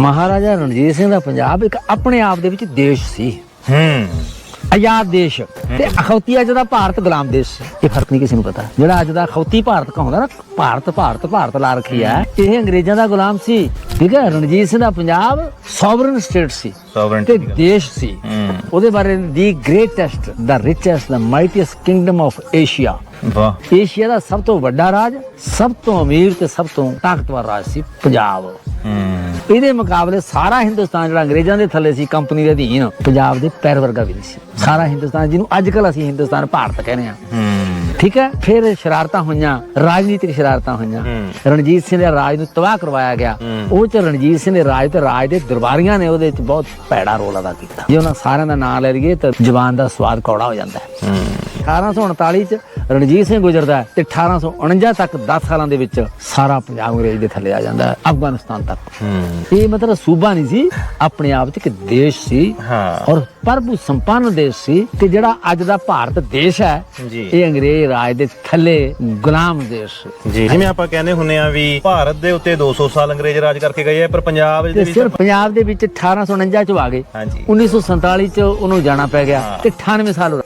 ਮਹਾਰਾਜਾ ਰਣਜੀਤ ਸਿੰਘ ਦਾ ਪੰਜਾਬ ਇੱਕ ਆਪਣੇ ਆਪ ਦੇ ਵਿੱਚ ਦੇਸ਼ ਸੀ। ਹੂੰ। ਆਜ਼ਾਦ ਦੇਸ਼। ਤੇ ਅਖੌਤੀ ਅੱਜ ਦਾ ਭਾਰਤ ਗੁਲਾਮ ਦੇਸ਼ ਸੀ। ਇਹ ਫ਼ਰਕ ਨਹੀਂ ਕਿਸੇ ਨੂੰ ਪਤਾ। ਜਿਹੜਾ ਅੱਜ ਦਾ ਅਖੌਤੀ ਭਾਰਤ ਕਹਾਉਂਦਾ ਨਾ ਭਾਰਤ ਭਾਰਤ ਭਾਰਤ ਲਾ ਰੱਖੀ ਆ ਇਹ ਅੰਗਰੇਜ਼ਾਂ ਦਾ ਗੁਲਾਮ ਸੀ। ਠੀਕ ਹੈ ਰਣਜੀਤ ਸਿੰਘ ਦਾ ਪੰਜਾਬ ਸੋਵਰਨ ਸਟੇਟ ਸੀ। ਤੇ ਸੋਵਰਨਟੀ ਦੇਸ਼ ਸੀ। ਹੂੰ। ਉਹਦੇ ਬਾਰੇ ਦੀ ਗ੍ਰੇਟੈਸਟ ਦਾ ਰਿਚੈਸਟ ਦਾ ਮਾਈਟੀਐਸਟ ਕਿੰਗਡਮ ਆਫ ਏਸ਼ੀਆ ਵਾਹ। ਏਸ਼ੀਆ ਦਾ ਸਭ ਤੋਂ ਵੱਡਾ ਰਾਜ ਸਭ ਤੋਂ ਅਮੀਰ ਤੇ ਸਭ ਤੋਂ ਤਾਕਤਵਰ ਰਾਜ ਸੀ ਪੰਜਾਬ। ਹੂੰ। ਇਹਦੇ ਮੁਕਾਬਲੇ ਸਾਰਾ ਹਿੰਦੁਸਤਾਨ ਜਿਹੜਾ ਅੰਗਰੇਜ਼ਾਂ ਦੇ ਥੱਲੇ ਸੀ ਕੰਪਨੀ ਦੇ ਅਧੀਨ ਪੰਜਾਬ ਦੇ ਪੈਰ ਵਰਗਾ ਵੀ ਨਹੀਂ ਸੀ। ਸਾਰਾ ਹਿੰਦੁਸਤਾਨ ਜਿਹਨੂੰ ਅੱਜ ਕੱਲ ਅਸੀਂ ਹਿੰਦੁਸਤਾਨ ਭਾਰਤ ਕਹਿੰਦੇ ਆ ਹੂੰ। ਠੀਕ ਹੈ? ਫਿਰ ਸ਼ਰਾਰਤਾਂ ਹੋਈਆਂ ਰਾਜਨੀਤਿਕ ਸ਼ਰਾਰਤਾਂ ਹੋਈਆਂ। ਰਣਜੀਤ ਸਿੰਘ ਦੇ ਰਾਜ ਨੂੰ ਤਬਾਹ ਕਰਵਾਇਆ ਗਿਆ। ਉਹ ਚ ਰਣਜੀਤ ਸਿੰਘ ਦੇ ਰਾਜ ਤੇ ਰਾਜ ਦੇ ਦਰਬਾਰੀਆਂ ਨੇ ਉਹਦੇ ਵਿੱਚ ਬਹੁਤ ਭੈੜਾ ਰੋਲ ਅਦਾ ਕੀਤਾ। ਜੇ ਉਹਨਾਂ ਸਾਰਿਆਂ ਦਾ ਨਾਮ ਲੈ ਲਈਏ ਤਾਂ ਜ਼ੁਬਾਨ ਦਾ ਸਵਾਦ ਕੌੜਾ ਹੋ ਜਾਂਦਾ ਹੂੰ। 1839 ਚ ਰਣਜੀਤ ਸਿੰਘ ਗੁਜਰਦਾ ਤੇ 1849 ਤੱਕ 10 ਸਾਲਾਂ ਦੇ ਵਿੱਚ ਸਾਰਾ ਪੰਜਾਬ ਅੰਗਰੇਜ਼ ਦੇ ਥੱਲੇ ਆ ਜਾਂਦਾ ਅਫਗਾਨਿਸਤਾਨ ਤੱਕ। ਇਹ ਮਤਲਬ ਸੂਬਾ ਨਹੀਂ ਸੀ ਆਪਣੇ ਆਪ 'ਚ ਇੱਕ ਦੇਸ਼ ਸੀ ਹਾਂ। ਔਰ ਪ੍ਰਭੂ ਸੰਪੰਨ ਦੇਸ਼ ਸੀ ਕਿ ਜਿਹੜਾ ਅੱਜ ਦਾ ਭਾਰਤ ਦੇਸ਼ ਹੈ। ਇਹ ਅੰਗਰੇਜ਼ ਰਾਜ ਦੇ ਥੱਲੇ ਗੁਲਾਮ ਦੇਸ਼ ਜੀ ਜਿਵੇਂ ਆਪਾਂ ਕਹਿੰਦੇ ਹੁੰਨੇ ਆ ਵੀ ਭਾਰਤ ਦੇ ਉੱਤੇ 200 ਸਾਲ ਅੰਗਰੇਜ਼ ਰਾਜ ਕਰਕੇ ਗਏ ਆ ਪਰ ਪੰਜਾਬ ਦੇ ਤੇ ਵਿੱਚ ਸਿਰਫ ਪੰਜਾਬ ਦੇ ਵਿੱਚ 1849 ਚ ਆ ਗਏ। ਹਾਂਜੀ। 1947 ਚ ਉਹਨੂੰ ਜਾਣਾ ਪੈ ਗਿਆ ਤੇ 98 ਸਾਲ